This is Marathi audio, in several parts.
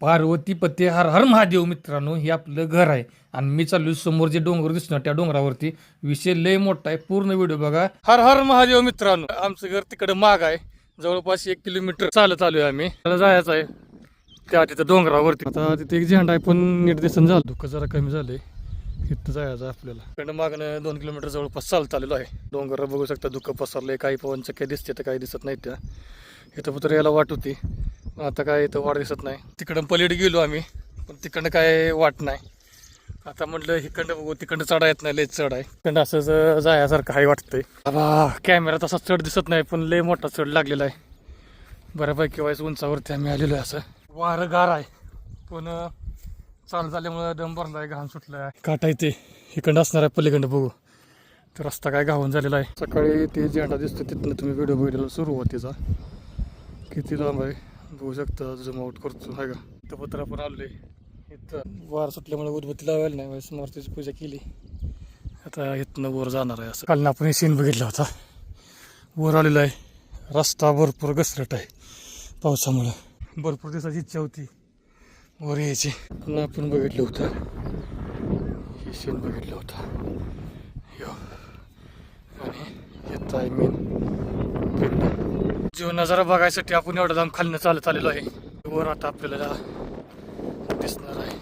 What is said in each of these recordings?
पार्वती पती हर हर महादेव मित्रांनो हे आपलं घर आहे. आणि मी चाललोय समोर जे डोंगर दिसणार त्या डोंगरावरती. विषय लय मोठा आहे पूर्ण व्हिडिओ बघा. हर हर महादेव मित्रांनो आमचं घर तिकडे माग आहे. जवळपास एक किलोमीटर चालत आलोय आम्ही. त्याला जायचं आहे. त्या तिथं डोंगरावरती. आता तिथे एक झेंडा आहे पण नीट दिसून झालं. धुकं जरा कमी झालंय. इथं जायचं आहे आपल्याला. इकडं मागणं दोन किलोमीटर जवळपास चालत आलेलो आहे. डोंगर बघू शकता धुकं पसरलंय. काही पवनचक्क्या दिसते तर काही दिसत नाही त्या. इथं पुत्र यायला वाट होती. आता काय इथं वाढ दिसत नाही. तिकडं पलीकडे गेलो आम्ही पण तिकडं काय वाट नाही. आता म्हटलं हिकडं बघू तिकडं चढा येत नाही लय चढ आहे. तिकडं असं जायासारखं आहे वाटतंय. बाबा कॅमेरा तसा चढ दिसत नाही पण लय मोठा चढ लागलेला आहे. बऱ्यापैकी वाईस उंचावरती आम्ही आलेलो आहे असं. वारं गार आहे पण चालू झाल्यामुळं दम भरला आहे घाण सुटला आहे काटा येते इकडं असणार आहे पलीकडं बघू. तर रस्ता काय घावून झालेला आहे. सकाळी ते झेंडा दिसतो तिथनं तुम्ही व्हिडिओ बघितलेला सुरुवातीचा. किती लांब आहे. बघू शकता झूम आउट करतो आहे का? तर पत्र आपण आलोय इथं वार सुटल्यामुळे उदबत्ती लावायला नाही म्हणजे वेळेस पूजा केली. आता इथनं वर जाणार आहे असं. काल आपण हे सीन बघितला होता. वर आलेला आहे. रस्ता भरपूर घसरट आहे पावसामुळे. भरपूर दिवसाची इच्छा होती वर यायची. पण आपण बघितलं होतं. हे सीन बघितलं होतं. यो. आणि येत आहे मेन पिंड जीव नजारा बघायसाठी आपण एवढा जाऊन खालनं चालत आलेलो आहे वर आता आपल्याला दिसणार आहे.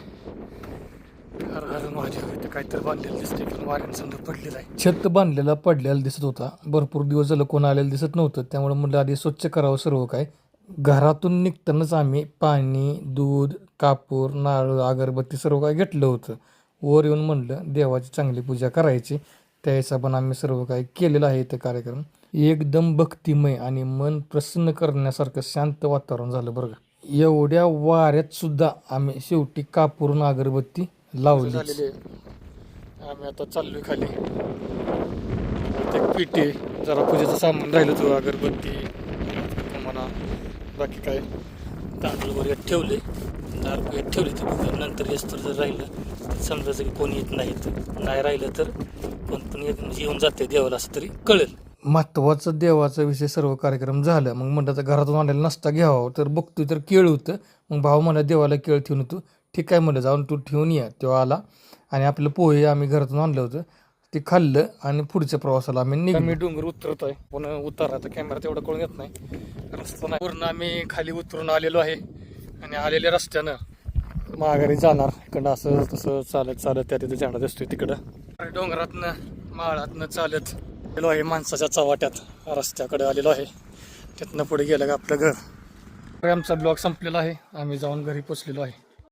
हर हर महादेव काहीतरी बांधलेलं दिसते पण वाऱ्यानं पडलेलं आहे. छत बांधलेला पडलेला दिसत होता. भरपूर दिवस झालं कोण आलेलं दिसत नव्हतं. त्यामुळे म्हटलं आधी स्वच्छ करावं सर्व काय. घरातून निघतानाच आम्ही पाणी दूध कापूर नारळ अगरबत्ती सर्व काय घेतलं होतं. वर येऊन म्हणलं देवाची चांगली पूजा करायची. त्या हिशोबानं आम्ही सर्व काही केलेलं आहे इथं कार्यक्रम. एकदम भक्तिमय आणि मन प्रसन्न करण्यासारखं शांत वातावरण झालं बरं का. एवढ्या वाऱ्यात सुद्धा आम्ही शेवटी कापूरून अगरबत्ती लावली आम्ही आता चाललोय खाली. पिठे जरा पूजेचं सामान राहिलं होतं अगरबत्ती म्हणा बाकी काय तांदूळ वगैरे ठेवले दहा ठेवले ते नंतर येस जर राहिलं तर समजायचं की कोणी येत नाही तर नाही राहिलं तर कोण पण येत म्हणजे येऊन जाते देवाला असं तरी कळेल. महत्त्वाचं देवाचा विषय सर्व कार्यक्रम झालं. मग म्हणतात तर घरातून आणलेला नसता घ्यावा. तर बघतो तर केळ होतं. मग भाऊ म्हणला देवाला केळ ठेवून तू ठीक आहे म्हणलं जाऊन तू ठेवून या. तेव्हा आला आणि आपलं पोहे आम्ही घरातून आणलं होतं. ते खाल्लं आणि पुढच्या प्रवासाला आम्ही निघ मी डोंगर उतरत आहे पण उतार कॅमेरा तेवढा कळून येत नाही. रस्ता नाही. पूर्ण आम्ही खाली उतरून आलेलो आहे. आणि आलेल्या रस्त्यानं माघारी जाणार. इकडं असं तसं चालत चालत त्या तिथे जाणार दिसतोय तिकडं. डोंगरातनं माळातनं चालत गेलो आहे माणसाच्या चव्हाट्यात. रस्त्याकडे आलेलो आहे. तिथनं पुढे गेलं का आपलं घर. आमचा ब्लॉग संपलेला आहे. आम्ही जाऊन घरी पोचलेलो आहे.